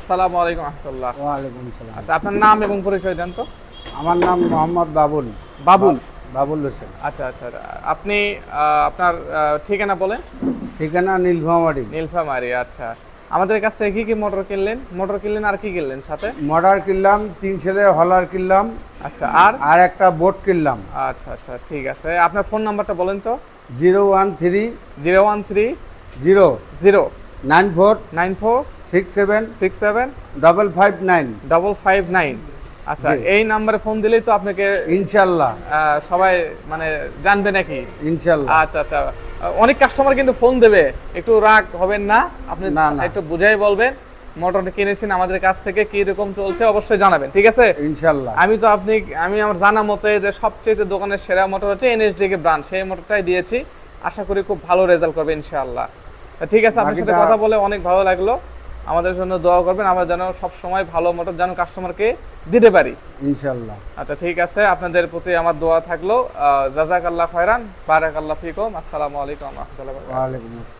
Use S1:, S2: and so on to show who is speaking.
S1: আসসালামু আলাইকুম রহমতুল্লাহ।
S2: ওয়ালাইকুম সালাম।
S1: আচ্ছা আপনার নাম এবং পরিচয় দেন তো।
S2: আমার নাম মোহাম্মদ বাবুল।
S1: বাবুল?
S2: বাবুল হোসেন।
S1: আচ্ছা আচ্ছা আপনি আপনার ঠিকানা বলেন?
S2: ঠিকানা নীলফামারি।
S1: নীলফামারি আচ্ছা। আমাদের কাছ কি কি মোটর কিনলেন? মোটর কিনলেন আর কি কিনলেন সাথে?
S2: মডার কিনলাম তিন ছেলে হলার কিনলাম।
S1: আচ্ছা আর?
S2: আর একটা বোট কিনলাম।
S1: আচ্ছা আচ্ছা ঠিক আছে। আপনার ফোন নাম্বারটা বলেন তো।
S2: Zero one three
S1: zero one three
S2: zero
S1: zero.
S2: Nine four
S1: nine four
S2: six seven
S1: six seven
S2: double five nine
S1: double five nine. আচ্ছা এই নাম্বারে ফোন দিলেই তো আপনাকে
S2: ইনশাল্লাহ।
S1: সবাই মানে জানবে নাকি?
S2: ইনশাল্লাহ।
S1: আচ্ছা আচ্ছা। অনেক কাস্টমার কিন্তু ফোন দেবে। একটু রাগ হবেন না। আপনি। একটু বুঝাই বলবেন। মোটরটা কিনেছেন আমাদের কাছ থেকে কি রকম চলছে অবশ্যই জানাবেন ঠিক আছে?
S2: ইনশাল্লাহ।
S1: আমি তো আপনি আমি আমার জানা মতে যে সবচেয়ে দোকানের সেরা মোটর হচ্ছে এনএসডি কে ব্র্যান্ড সেই মোটরটাই দিয়েছি। আশা করি খুব ভালো রেজাল্ট করবে ইনশাআল্লাহ তা ঠিক আছে আপনার সাথে কথা বলে অনেক ভালো লাগল। আমাদের জন্য দোয়া করবেন আমরা যেন সব সময় ভালো মোটর যেন কাস্টমারকে দিতে পারি।
S2: ইনশাআল্লাহ।
S1: আচ্ছা ঠিক আছে আপনাদের প্রতি আমার দোয়া থাকল। জাজাক আল্লাহ খয়রান বারাক আল্লাহ ফিকুম আসসালামু আলাইকুম রহমতুল্লাহ
S2: ওয়ালাইকুম আসসালাম।